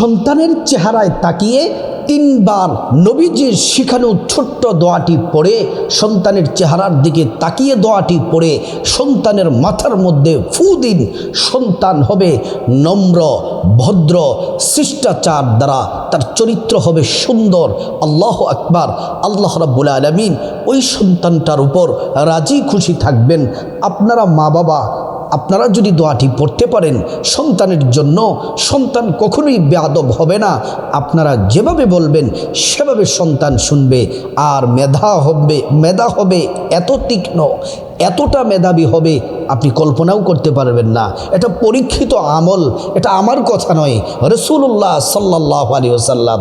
সন্তানের চেহারায় তাকিয়ে তিনবার নবীজির শিখানো ছোট্ট দোয়াটি পড়ে সন্তানের চেহারার দিকে তাকিয়ে দোয়াটি পড়ে সন্তানের মাথার মধ্যে ফু দিন, সন্তান হবে নম্র, ভদ্র, শিষ্টাচার দ্বারা তার চরিত্র হবে সুন্দর। আল্লাহ আকবার। আল্লাহ রাব্বুল আলমিন ওই সন্তানটার উপর রাজি খুশি থাকবেন। আপনারা মা বাবা আপনারা যদি দোয়াটি পড়তে পারেন, সন্তানের জন্য সন্তান কখনোই বেয়াদব হবে না। আপনারা যেভাবে বলবেন, সেভাবে সন্তান শুনবে। আর মেধা হবে মেধা হবে এত তীক্ষ্ণ, এতটা মেধাবী হবে, আপনি কল্পনাও করতে পারবেন না। এটা পরীক্ষিত আমল, এটা আমার কথা নয়। রসুল্লাহ সাল্লাহ আলী ওসাল্লাম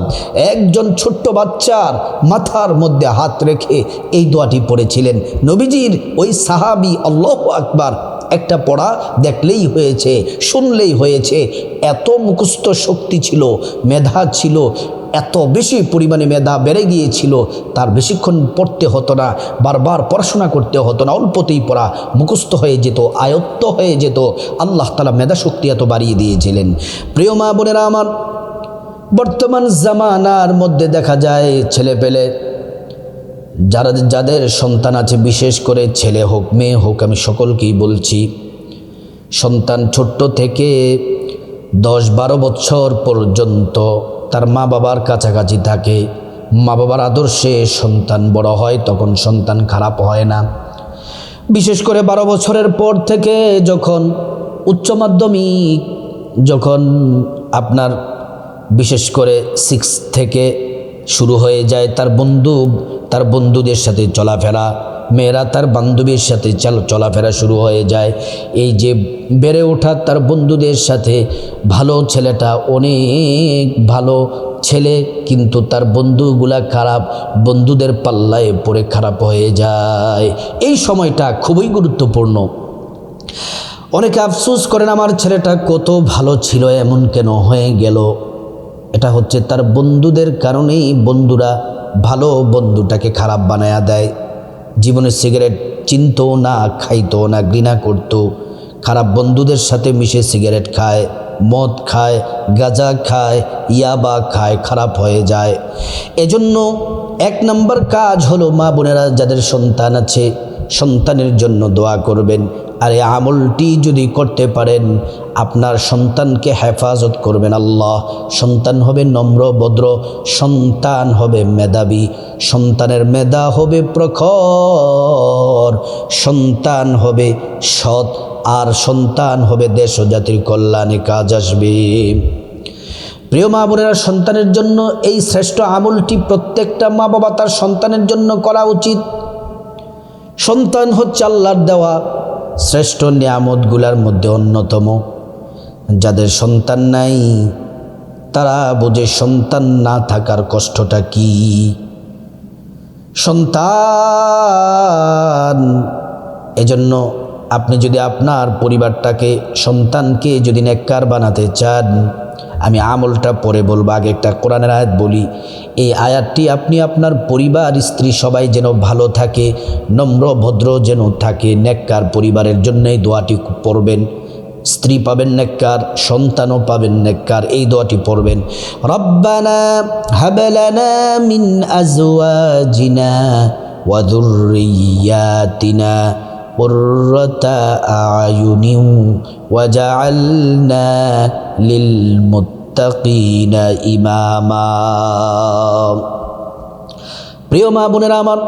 একজন ছোট্ট বাচ্চার মাথার মধ্যে হাত রেখে এই দোয়াটি পড়েছিলেন। নবীজির ওই সাহাবি আল্লাহ আকবার একটা পড়া দেখলেই হয়েছে, শুনলেই হয়েছে। এত মুখস্থ শক্তি ছিল, মেধা ছিল, এত বেশি পরিমাণে মেধা বেড়ে গিয়েছিল, তার বেশিক্ষণ পড়তে হতো না, বারবার পড়াশোনা করতে হতো না, অল্পতেই পড়া মুখস্থ হয়ে যেত, আয়ত্ত হয়ে যেত। আল্লাহ তালা মেধা শক্তি এত বাড়িয়ে দিয়েছিলেন। প্রিয় মা বোনেরা আমার, বর্তমান জামানার মধ্যে দেখা যায় ছেলে পেলে যারা যাদের সন্তান আছে, বিশেষ করে ছেলে হোক, মেয়ে হোক, আমি সকলকেই বলছি, সন্তান ছোট্ট থেকে দশ বারো বছর পর্যন্ত তার মা বাবার কাছাকাছি থাকে। মা বাবার আদর্শে সন্তান বড় হয়, তখন সন্তান খারাপ হয় না। বিশেষ করে বারো বছরের পর থেকে যখন উচ্চ মাধ্যমিক, যখন আপনার বিশেষ করে সিক্স থেকে শুরু হয়ে যায় তার বন্ধু, তার বন্ধুদের সাথে চলাফেরা। মেয়েরা তার বান্ধবীর সাথে চাল, চলাফেরা শুরু হয়ে যায়। এই যে বেড়ে ওঠা তার বন্ধুদের সাথে, ভালো ছেলেটা অনেক ভালো ছেলে, কিন্তু তার বন্ধুগুলা খারাপ, বন্ধুদের পাল্লায় পড়ে খারাপ হয়ে যায়। এই সময়টা খুবই গুরুত্বপূর্ণ। অনেকে আফসোস করেন, আমার ছেলেটা কত ভালো ছিল, এমন কেন হয়ে গেল? এটা হচ্ছে তার বন্ধুদের কারণেই বন্ধুরা ভালো বন্ধুটাকে খারাপ বানায়া দেয়। জীবনে সিগারেট চিনতো না খাইতো না, ঘৃণা করতো খারাপ বন্ধুদের সাথে মিশে সিগারেট খায়, মদ খায়, গাঁজা খায়, ইয়াবা খায়, খারাপ হয়ে যায়। এজন্য এক নম্বর কাজ হলো মা বোনেরা যাদের সন্তান আছে, সন্তানের জন্য দোয়া করবেন। আর এই আমলটি যদি করতে পারেন, আপনার সন্তানকে হেফাজত করবেন আল্লাহ। সন্তান হবে নম্র, ভদ্র, সন্তান হবে মেধাবী। সন্তানের মেধা হবে প্রখর, সন্তান হবে সৎ, আর সন্তান হবে দেশ ও জাতির কল্যাণে কাজ আসবে। প্রিয় মা বোনেরা, সন্তানের জন্য এই শ্রেষ্ঠ আমলটি প্রত্যেকটা মা বাবা তার সন্তানের জন্য করা উচিত। সন্তান হচ্ছে আল্লাহর দেওয়া। শ্রেষ্ঠ নিয়ামতগুলার মধ্যে অন্যতম। যাদের সন্তান নাই, তারা বোঝে সন্তান না থাকার কষ্টটা কি? সন্তান! এজন্য আপনি যদি আপনার পরিবারটাকে সন্তানকে যদি নেককার বানাতে চান আমি আমলটা পরে বলব, আগে একটা কোরআনের আয়াত বলি। এই আয়াতটি আপনি আপনার পরিবার, স্ত্রী সবাই যেন ভালো থাকে, নম্র, ভদ্র যেন থাকে, নেককার পরিবারের জন্যই দোয়াটি পড়বেন। স্ত্রী পাবেন নেককার, সন্তানও পাবেন নেককার, এই দোয়াটি পড়বেন। রব্বানা মিন আজওয়াজিনা ওয়া যুররিয়াতিনা قرة أعين وجعلنا للمتقين إماما প্রিয় মা বোনেরা আমার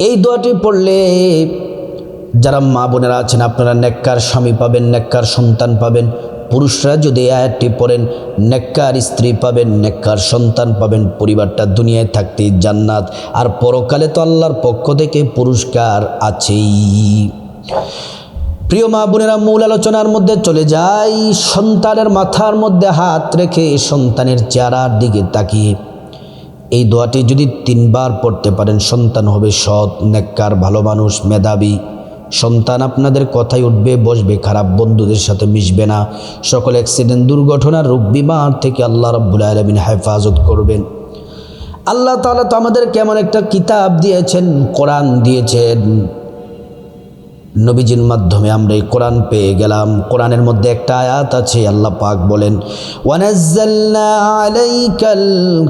এই দোয়াটি পড়লে যারা মা বোনেরা আছেন আপনারা নেককার স্বামী পাবেন নেককার সন্তান পাবেন পুরুষরা যদি আয়াতটি পড়েন, নেককার স্ত্রী পাবেন, নেককার সন্তান পাবেন, পরিবারটা দুনিয়ায় থাকতে জান্নাত। আর পরকালে তো আল্লাহর পক্ষ থেকে পুরস্কার আছেই। প্রিয় মা বোনেরা, মূল আলোচনার মধ্যে চলে যাই। সন্তানের মাথার মধ্যে হাত রেখে সন্তানের চেহারার দিকে তাকিয়ে। এই দোয়াটি যদি তিনবার পড়তে পারেন, সন্তান হবে সৎ, নেককার, ভালো মানুষ, মেধাবী। সন্তান আপনাদের কথাই উঠবে, বসবে, খারাপ বন্ধুদের সাথে মিশবে না। সকল অ্যাক্সিডেন্ট দুর্ঘটনা রোগ বিমার থেকে আল্লাহ রব্বুল আলমিন হেফাজত করবেন। আল্লাহ তালা তো আমাদের কেমন একটা কিতাব দিয়েছেন, কোরআন দিয়েছেন। নবীজির মাধ্যমে আমরা এই কোরআন পেয়ে গেলাম। কোরআনের মধ্যে একটা আয়াত আছে, আল্লাহ পাক বলেন, ওয়ানাজ্জালনা আলাইকাল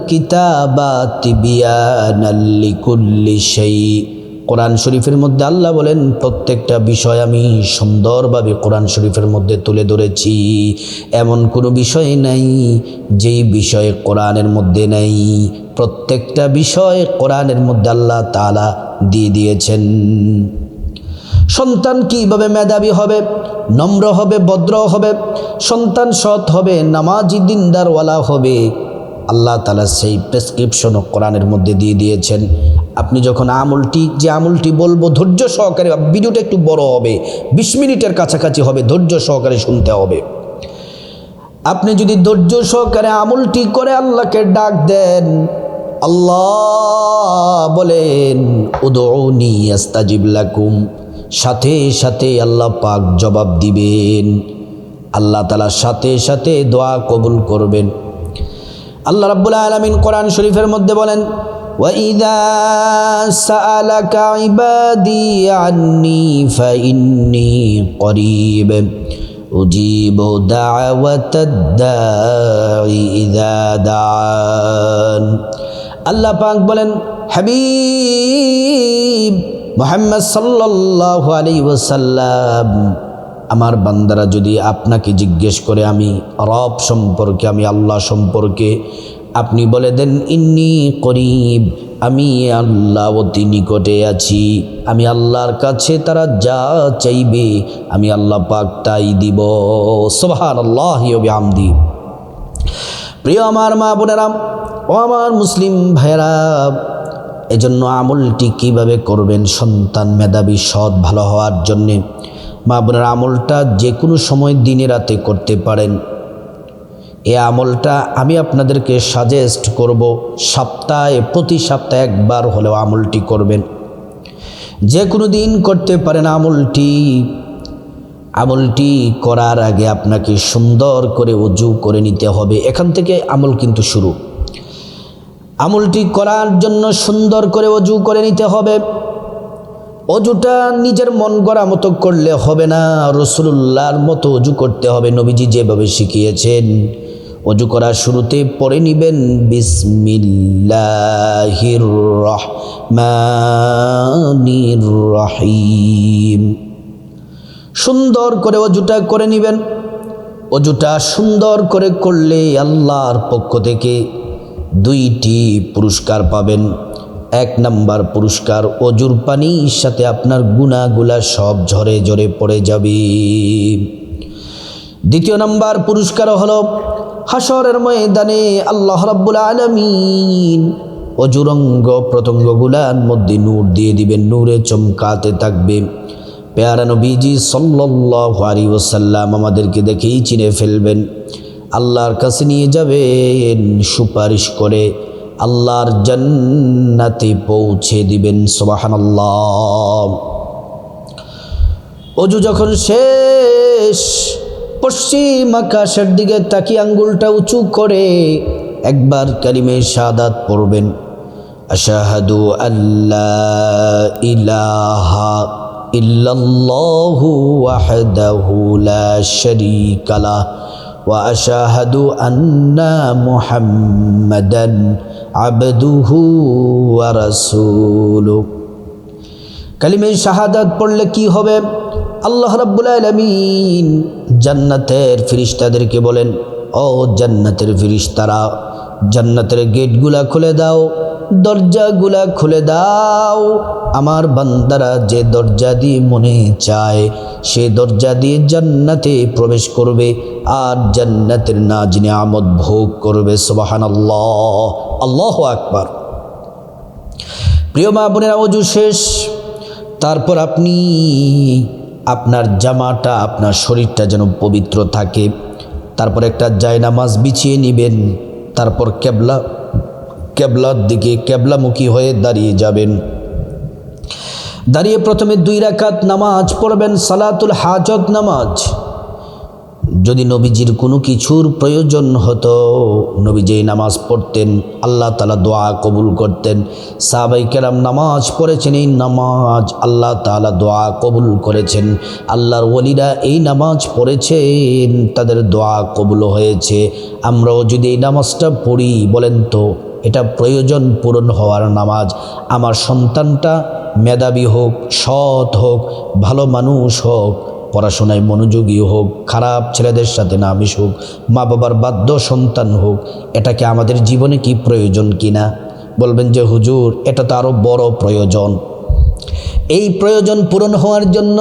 কিতাবা তিবিয়ানাল লিকুল্লি শাই কোরআন শরীফের মধ্যে আল্লাহ বলেন, প্রত্যেকটা বিষয় আমি সুন্দরভাবে কোরআন শরীফের মধ্যে তুলে ধরেছি। এমন কোনো বিষয় নাই, যেই বিষয়ে কোরআনের মধ্যে নেই। প্রত্যেকটা বিষয় কোরআনের মধ্যে আল্লাহ তাআলা দিয়ে দিয়েছেন। সন্তান কীভাবে মেধাবী হবে? নম্র হবে, ভদ্র হবে? সন্তান সৎ হবে, নামাজি দিনদারওয়ালা হবে? আল্লাহ তালা সেই প্রেসক্রিপশনও কোরআনের মধ্যে দিয়ে দিয়েছেন। আপনি যখন আমলটি, যে আমলটি বলব ধৈর্য সহকারে ভিডিওটা একটু বড় হবে, বিশ মিনিটের কাছাকাছি হবে, ধৈর্য সহকারে শুনতে হবে। আপনি যদি ধৈর্য সহকারে আমলটি করে আল্লাহকে ডাক দেন, আল্লাহ বলেন উদৌনি আস্তাজিব লাকুম। সাথে সাথে আল্লাহ পাক জবাব দিবেন। আল্লাহ তালা সাথে সাথে দোয়া কবুল করবেন। আল্লাহ রাব্বুল আলামিন কোরআন শরীফের মধ্যে বলেন وَإِذَا سَأَلَكَ عِبَادِي عَنِّي فَإِنِّي قَرِيبٌ أُجِيبُ دَعْوَةَ الدَّاعِ إِذَا دَعَانِ আল্লাহ পাক বলেন হাবিব মোহাম্মদ সাল্লাল্লাহু আলাইহি ওয়াসাল্লাম আমার বান্দারা যদি আপনাকে জিজ্ঞেস করে আমি রব সম্পর্কে আমি আল্লাহ সম্পর্কে আপনি বলে দেন, ইন্নি করিব, আমি আল্লাহ অতি নিকটে আছি। আমি আল্লাহর কাছে তারা যা চাইবে, আমি আল্লাহ পাক তাই দিব। সোহান আল্লাহ আমদি প্রিয় আমার মা বোনেরা ও আমার মুসলিম ভাইরা এজন্য আমলটি কীভাবে করবেন সন্তান মেধাবী সৎ ভালো হওয়ার জন্যে? মা বোনের, আমলটা যে কোনো সময় দিনে রাতে করতে পারেন। এ আমলটা আমি আপনাদেরকে সাজেস্ট করব সপ্তাহে, প্রতি সপ্তাহে একবার হলেও আমলটি করবেন। যে কোনো দিন করতে পারেন আমলটি। আমলটি করার আগে আপনাকে সুন্দর করে উজু করে নিতে হবে। এখান থেকে আমল কিন্তু শুরু। আমলটি করার জন্য সুন্দর করে অজু করে নিতে হবে। অজুটা নিজের মন গড়া মতো করলে হবে না। রসুল্লাহর মতো অজু করতে হবে। নবীজি যেভাবে শিখিয়েছেন অজু করার শুরুতে পড়ে নিবেন, বিসমিল্লাহির রহিম। সুন্দর করে অজুটা করে নিবেন। অজুটা সুন্দর করে করলে আল্লাহর পক্ষ থেকে দুইটি পুরস্কার পাবেন। এক নাম্বার পুরস্কার, অজুর পানির সাথে আপনার গুণাগুলা সব ঝরে ঝরে পড়ে যাবে। দ্বিতীয় নাম্বার পুরস্কার হলো হাসরের ময়দানে আল্লাহ রাব্বুল আলামিন অজুরঙ্গ প্রতঙ্গগুলার মধ্যে নূর দিয়ে দিবেন, নূরে চমকাতে থাকবে পেয়ারা নবীজি সাল্লাল্লাহু আলাইহি ওয়াসাল্লাম আমাদেরকে দেখেই চিনে ফেলবেন। আল্লাহর কাছে নিয়ে যাবেন, সুপারিশ করে আল্লাহর জান্নাতে পৌঁছে দিবেন, সুবহানাল্লাহ। অজু যখন শেষ পশ্চিম আকাশের দিকে তাকিয়ে আঙ্গুলটা উঁচু করে একবার কালিমে সাদাত পড়বেন। আশাহাদু আল্লাহ ইলাহা ইল্লাল্লাহু ওয়াহদাহু লা শারীকা লা ওয়া আশহাদু আন্না মুহাম্মাদান আবদুহু ওয়া রাসূলুহু। কালিমে শাহাদাত পড়লে কি হবে? আল্লাহ রাব্বুল আলামিন জান্নাতের ফিরিস্তাদেরকে বলেন, ও জান্নাতের ফিরিস্তারা, জান্নাতের গেটগুলা খুলে দাও, দরজাগুলা খুলে দাও। আমার বান্দারা যে দরজা দিয়ে মনে চায়, সে দরজা দিয়ে জান্নাতে প্রবেশ করবে আর জান্নাতের নাজনে আমদ ভোগ করবে। সোবাহান আল্লাহ আল্লাহ আকবার। প্রিয় মা বোনেরা, অজু শেষ। তারপর আপনি আপনার জামাটা, আপনার শরীরটা যেন পবিত্র থাকে। তারপর একটা জায়নামাজ বিছিয়ে নেবেন। তারপর ক্যাবলা ক্যাবলার দিকে ক্যাবলামুখী হয়ে দাঁড়িয়ে যাবেন। দাঁড়িয়ে প্রথমে দুই রাকাত নামাজ, পড়বেন সালাতুল হাজত নামাজ। যদি নবীজির কোনো কিছুর প্রয়োজন হতো নবীজি এই নামাজ পড়তেন, আল্লাহ তালা দোয়া কবুল করতেন, সাহাবাই কেরাম নামাজ পড়েছেন, এই নামাজ আল্লাহ তালা দোয়া কবুল করেছেন, আল্লাহর ওলিরা এই নামাজ পড়েছেন, তাদের দোয়া কবুল হয়েছে। আমরাও যদি এই নামাজটা পড়ি, বলেন তো, এটা প্রয়োজন পূরণ হওয়ার নামাজ। আমার সন্তানটা মেধাবী হোক, সৎ হোক, ভালো মানুষ হোক পড়াশোনায় মনোযোগী হোক, খারাপ ছেলেদের সাথে না মিশুক মা বাবার বাধ্য সন্তান হোক এটাকে আমাদের জীবনে কি প্রয়োজন কিনা বলবেন যে, হুজুর, এটা তো আরও বড় প্রয়োজন। এই প্রয়োজন পূরণ হওয়ার জন্য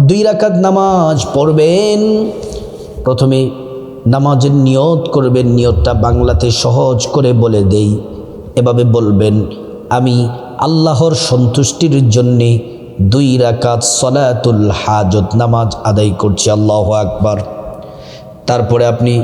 দুই রাকাত নামাজ পড়বেন। প্রথমে নামাজের নিয়ত করবেন, নিয়তটা বাংলাতে সহজ করে বলে দেই। এভাবে বলবেন, আমি আল্লাহর সন্তুষ্টির জন্যে দুই রাকাত সলাতুল হাজত নামাজ আদায় করছে, আল্লাহ আকবার। তারপরে আপনি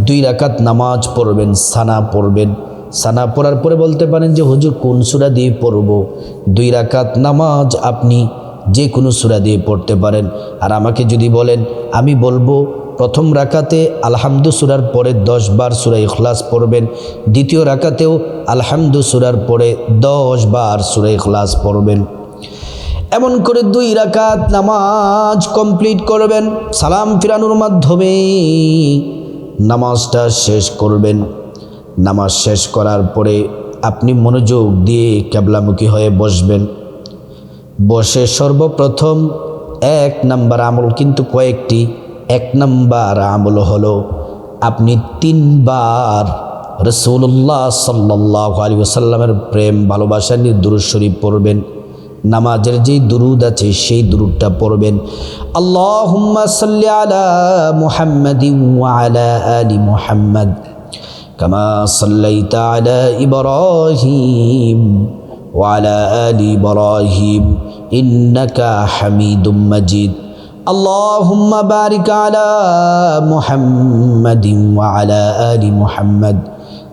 দুই রাকাত নামাজ পড়বেন, সানা পড়বেন। সানা পড়ার পরে বলতে পারেন যে, হুজুর, কোন সুরা দিয়ে পড়ব? দুই রাকাত নামাজ আপনি যে কোনো সুরা দিয়ে পড়তে পারেন। আর আমাকে যদি বলেন, আমি বলব, প্রথম রাকাতে আলহামদু সুরার পরে দশ বার সুরা ইখলাস পড়বেন। দ্বিতীয় রাকাতেও আলহামদু সুরার পরে দশ বার সুরা ইখলাস পড়বেন। এমন করে দুই রাকাত নামাজ কমপ্লিট করবেন, সালাম ফিরানোর মাধ্যমে নামাজটা শেষ করবেন। নামাজ শেষ করার পরে আপনি মনোযোগ দিয়ে ক্যাবলামুখী হয়ে বসবেন। বসে সর্বপ্রথম এক নাম্বার আমল কিন্তু কয়েকটি। এক নাম্বার আমল হলো আপনি তিনবার রসুল্লাহ সাল্লাহ আলী ওসাল্লামের প্রেম, ভালোবাসা নিয়ে শরীফ পড়বেন। নামাজের যেই দুরুদ আছে সেই দুরুদটা পড়বেন আল্লাহুম্মা সাল্লি আলা মুহাম্মাদিন ওয়া আলা আলি মুহাম্মাদ কামা সাল্লাইতা আলা ইব্রাহিম ওয়া আলা আলি ইব্রাহিম ইন্নাকা হামিদুম মাজিদ اللهم بارك على محمد وعلى آل محمد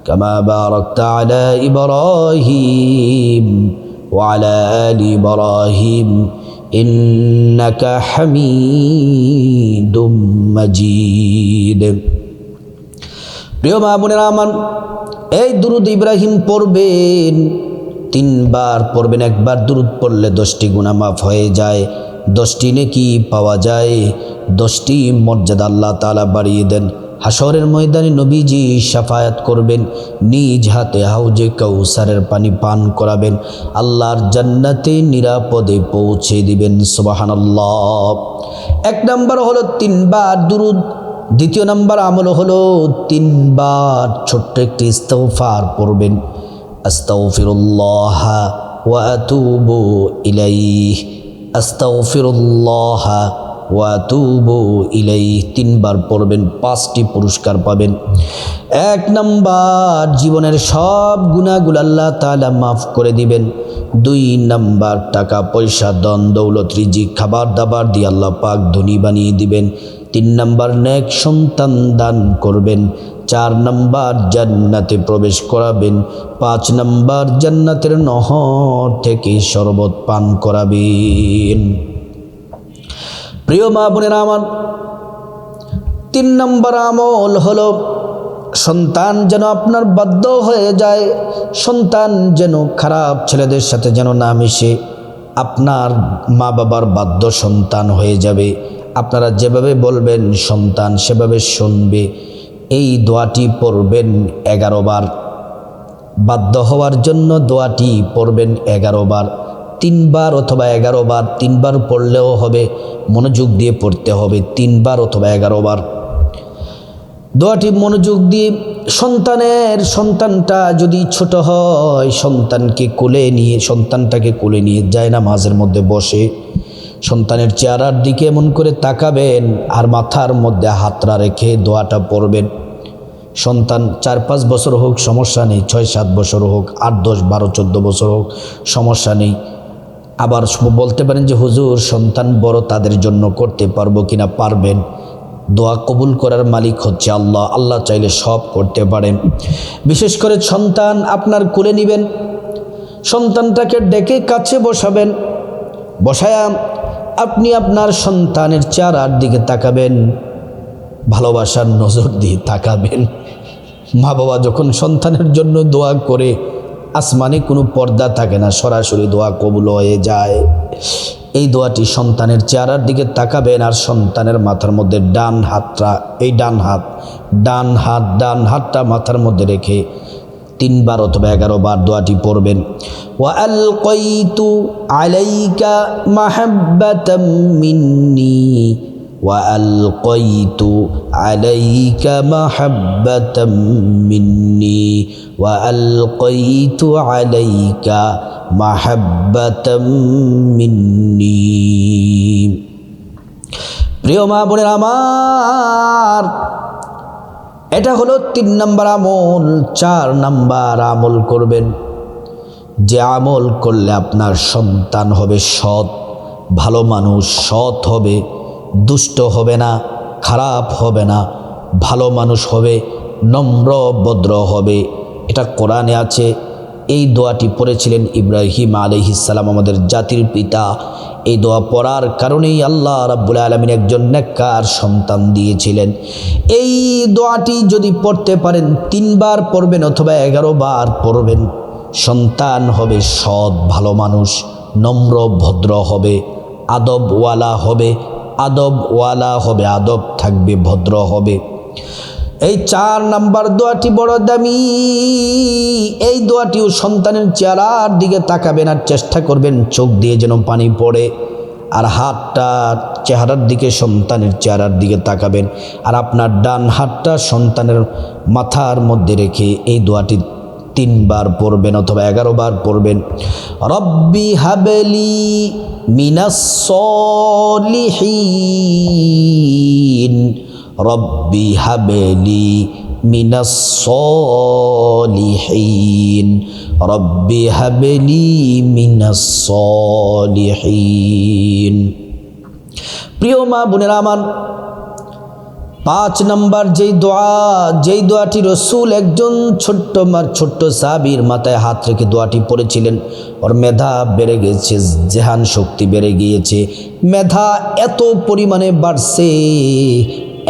كما باركت على إبراهيم وعلى آل إبراهيم إنك حميد مجيد প্রিয় মা বোনেরা আমার এই দুরুদ ইব্রাহিম পড়বেন তিনবার পড়বেন একবার দুরুদ পড়লে দশটি গুণা মাফ হয়ে যায় দশটি নেকি পাওয়া যায় দশটি মর্যাদা আল্লাহ তালা বাড়িয়ে দেন হাসরের ময়দানে নবীজি সাফায়াত করবেন, নিজ হাতে হাউজে কৌসারের পানি পান করাবেন, আল্লাহর জান্নাতে নিরাপদে পৌঁছে দিবেন সুবাহান এক নম্বর হলো তিনবার দুরুদ, দ্বিতীয় নম্বর আমল হলো তিনবার ছোট্ট একটি ইস্তফার পড়বেন, আস্তাগফিরুল্লাহ ওয়া আতুবু ইলাইহ, আস্তাগফিরুল্লাহ ওয়াতুবু ইলাই তিনবার পড়বেন, পাঁচটি পুরস্কার পাবেন। এক নাম্বার, জীবনের সব গুণাগুলো আল্লাহ তাআলা মাফ করে দিবেন। দুই নাম্বার, টাকা, পয়সা দন দৌলত রিজি খাবার দাবার দিয়ে আল্লাহ পাক ধনী বানিয়ে দিবেন। তিন নাম্বার, নেক সন্তান দান করবেন। চার নাম্বার, জান্নাতে প্রবেশ করাবেন। পাঁচ নাম্বার, জান্নাতের নহর থেকে শরবত পান করাবেন। প্রিয় মা বোনের আমার, তিন নম্বর আমল হলো, সন্তান যেন আপনার বাধ্য হয়ে যায়, সন্তান যেন খারাপ ছেলেদের সাথে যেন না মিশে, আপনার মা বাবার বাধ্য সন্তান হয়ে যাবে। আপনারা যেভাবে বলবেন, সন্তান সেভাবে শুনবে। এই দোয়াটি পড়বেন এগারো বার। বাধ্য হওয়ার জন্য দোয়াটি পড়বেন এগারো বার। তিনবার অথবা এগারো বার তিনবার পড়লেও হবে, মনোযোগ দিয়ে পড়তে হবে তিনবার অথবা এগারো বার দোয়াটি মনোযোগ দিয়ে সন্তানের সন্তানটা যদি ছোট হয়, সন্তানকে কোলে নিয়ে, সন্তানটাকে কোলে নিয়ে যায় না মাঝের মধ্যে বসে, সন্তানের চেহারার দিকে এমন করে তাকাবেন আর মাথার মধ্যে হাতরা রেখে দোয়াটা পড়বেন। সন্তান চার পাঁচ বছর হোক, সমস্যা নেই, ছয় সাত বছর হোক, আট দশ বারো চোদ্দ বছর হোক, সমস্যা নেই। আবার বলতে পারেন যে, হুজুর, সন্তান বড় তাদের জন্য করতে পারব কিনা পারবেন? দোয়া কবুল করার মালিক হচ্ছে আল্লাহ। আল্লাহ চাইলে সব করতে পারেন। বিশেষ করে সন্তান আপনার কোলে নেবেন, সন্তানটাকে ডেকে কাছে বসাবেন, বসায়া আপনি আপনার সন্তানের চেহারার দিকে তাকাবেন, ভালোবাসার নজর দিয়ে তাকাবেন। মা বাবা যখন সন্তানের জন্য দোয়া করে আসমানে কোনো পর্দা থাকে না, সরাসরি দোয়া কবুল হয়ে যায়। এই দোয়াটি সন্তানের চেহারার দিকে তাকাবেন আর সন্তানের মাথার মধ্যে ডান হাতটা, এই ডান হাত ডান হাত, ডান হাতটা মাথার মধ্যে রেখে তিনবার অথবা এগারো বার দোয়াটি পড়বেন। ওয়াল মিন্নি وألقيت عليك محبة مني وألقيت عليك محبة مني প্রিয় মা বোনের আমার এটা হলো তিন নাম্বার আমল চার নাম্বার আমল করবেন যে আমল করলে আপনার সন্তান হবে সৎ ভালো মানুষ সৎ হবে দুষ্ট হবে না, খারাপ হবে না, ভালো মানুষ হবে, নম্র, ভদ্র হবে। এটা কোরআনে আছে। এই দোয়াটি পড়েছিলেন ইব্রাহিম আলহিসাল্লাম আমাদের জাতির পিতা। এই দোয়া পড়ার কারণেই আল্লাহ রাব্বুল আলমিন একজন নেককার সন্তান দিয়েছিলেন। এই দোয়াটি যদি পড়তে পারেন, তিনবার পড়বেন অথবা এগারো বার পড়বেন। সন্তান হবে সৎ, ভালো মানুষ, নম্র, ভদ্র হবে, আদবওয়ালা হবে আদবওয়ালা হবে, আদব থাকবে, ভদ্র হবে। এই চার নাম্বার দোয়াটি বড় দামি। এই দোয়াটিও সন্তানের চেহারার দিকে তাকাবেন আর চেষ্টা করবেন চোখ দিয়ে যেন পানি পড়ে। আর হাতটা চেহারার দিকে, সন্তানের চেহারার দিকে তাকাবেন। আর আপনার ডান হাতটা সন্তানের মাথার মধ্যে রেখে এই দোয়াটি তিনবার পড়বেন অথবা এগারো বার পড়বেন। রব্বি হাবেলি মিনাসলিহীন রব্বি হাবেলি মিনাসলিহীন রব্বি হাবেলি মিনাসলিহীন প্রিয় মা বোনেরা আমার পাঁচ নম্বর যেই দোয়া, যেই দোয়াটি রসুল একজন ছোট্ট মার ছোট্ট সাবির মাথায় হাত রেখে দোয়াটি পড়েছিলেন। ওর মেধা বেড়ে গেছে, জেহান শক্তি বেড়ে গিয়েছে। মেধা এত পরিমাণে বাড়ছে,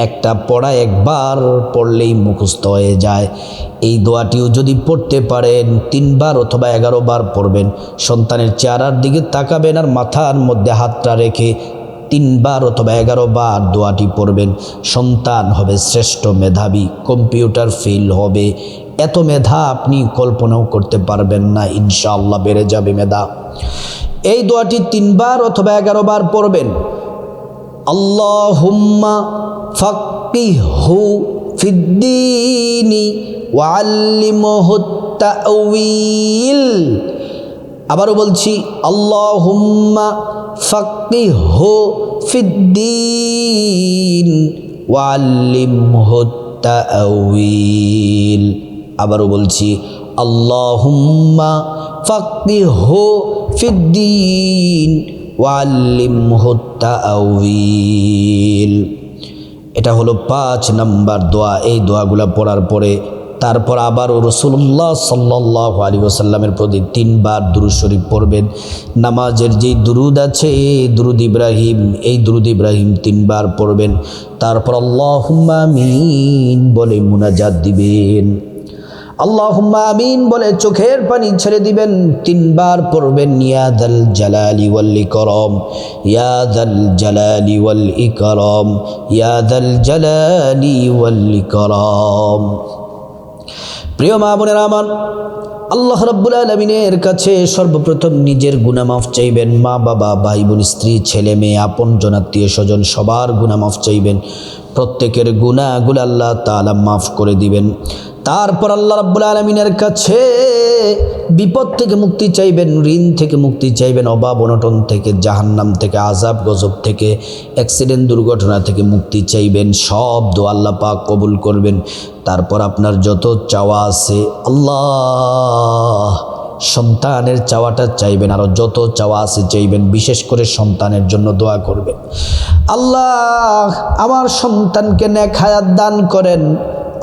একটা পড়া একবার পড়লেই মুখস্থ হয়ে যায়। এই দোয়াটিও যদি পড়তে পারেন, তিনবার অথবা এগারো বার পড়বেন, সন্তানের চেহারার দিকে তাকাবেন আর মাথার মধ্যে হাতটা রেখে তিনবার অথবা এগারো বার দোয়াটি পড়বেন। সন্তান হবে শ্রেষ্ঠ মেধাবী, কম্পিউটার ফেল হবে। এত মেধা আপনি কল্পনাও করতে পারবেন না, ইনশাআল্লাহ বেড়ে যাবে মেধা। এই দোয়াটি তিনবার অথবা এগারো বার পড়বেন। আল্লাহুম্মা ফাক্কিহু ফিদ্দিনি ওয়াল্লিমহু তাউইল আবারও বলছি, আল্লাহুম্মা ফাক্কিহু ফিদ্দিন ওয়াল্লিমহু তাউইল আবারও বলছি, আল্লাহুম্মা ফাক্কিহু ফিদ্দিন ওয়াল্লিমহু তাউইল এটা হলো পাঁচ নাম্বার দোয়া। এই দোয়াগুলো পড়ার পরে তারপর আবারও রসুল্লাহ সাল্লাহ আলী ওসাল্লামের প্রতি তিনবার দুরুদ শরীফ পড়বেন। নামাজের যেই দুরুদ আছে, এই দুরুদ ইব্রাহিম, এই দুরুদ ইব্রাহিম তিনবার পড়বেন। তারপর আল্লাহ আমিন বলে মুনাজাত দিবেন। আল্লাহ আমিন বলে চোখের পানি ছেড়ে দিবেন। তিনবার পড়বেন ইয়াদাল জালালি ওয়াল ইকরম ইয়াদাল জালালি ওয়াল ইকরম ইয়াদাল জালালি ওয়াল ইকরম। প্রিয় মা বোনের আমার, আল্লাহ রব্বুল আলমিনের কাছে সর্বপ্রথম নিজের গুনামাফ চাইবেন। মা, বাবা, ভাই, বোন, স্ত্রী, ছেলে, মেয়ে, আপন জনাত্মীয় স্বজন, সবার গুনামাফ চাইবেন। প্রত্যেকের গুণাগুলো আল্লাহ তালা মাফ করে দিবেন। তারপর আল্লাহ রাব্বুল আলমিনের কাছে বিপদ থেকে মুক্তি চাইবেন, ঋণ থেকে মুক্তি চাইবেন, অভাব অনটন থেকে, জাহান্নাম থেকে আজাব গজব থেকে অ্যাক্সিডেন্ট দুর্ঘটনা থেকে মুক্তি চাইবেন, সব দো আল্লাহ পাক কবুল করবেন। তারপর আপনার যত চাওয়া আছে, আল্লাহ সন্তানের চাওয়াটা চাইবেন আরও যত চাওয়া আছে চাইবেন, বিশেষ করে সন্তানের জন্য দোয়া করবেন। আল্লাহ আমার সন্তানকে নেক হায়াত দান করেন।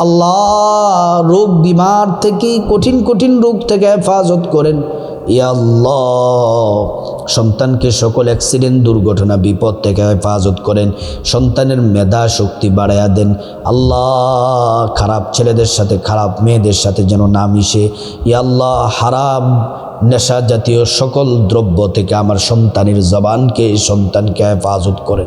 আল্লাহ রোগ বিমার থেকে কঠিন কঠিন রোগ থেকে হেফাজত করেন। ইয়াল্লাহ সন্তানকে সকল অ্যাক্সিডেন্ট দুর্ঘটনা, বিপদ থেকে হেফাজত করেন। সন্তানের মেধা শক্তি বাড়াইয়া দেন। আল্লাহ, খারাপ ছেলেদের সাথে, খারাপ মেয়েদের সাথে যেন না মিশে। ইয়াল্লাহ হারাম নেশা জাতীয় সকল দ্রব্য থেকে আমার সন্তানের জবানকে সন্তানকে হেফাজত করেন।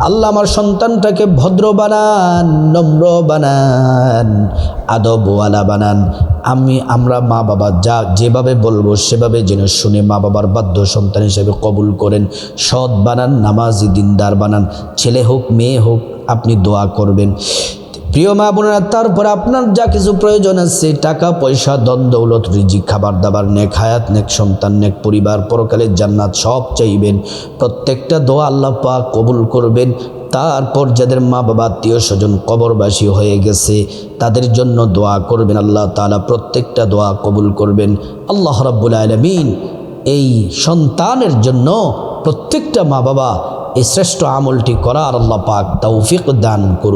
আল্লাহ আমার সন্তানটাকে ভদ্র বানান, নম্র বানান আদবওয়ালা বানান। আমি, আমরা মা বাবা যা যেভাবে বলব সেভাবে যেন শুনে মা বাবার বাধ্য সন্তান হিসেবে কবুল করেন। সৎ বানান, নামাজি, দিনদার বানান। ছেলে হোক, মেয়ে হোক, আপনি দোয়া করবেন। প্রিয় মা বোনেরা, তারপর আপনার যা কিছু প্রয়োজন আছে, টাকা, পয়সা দন দৌলত, রিজিক, খাবার দাবার, নেক হায়াত, নেক সন্তান, নেক পরিবার পরকালের জান্নাত সব চাইবেন। প্রত্যেকটা দোয়া আল্লাহ পাক কবুল করবেন। তারপর যাদের মা বাবা, আত্মীয় স্বজন কবরবাসী হয়ে গেছে, তাদের জন্য দোয়া করবেন আল্লাহ তাআলা, প্রত্যেকটা দোয়া কবুল করবেন। আল্লাহ রাব্বুল আলমিন এই সন্তানের জন্য প্রত্যেকটা মা বাবা এই শ্রেষ্ঠ আমলটি করার আল্লাহ পাক তৌফিক দান করুন।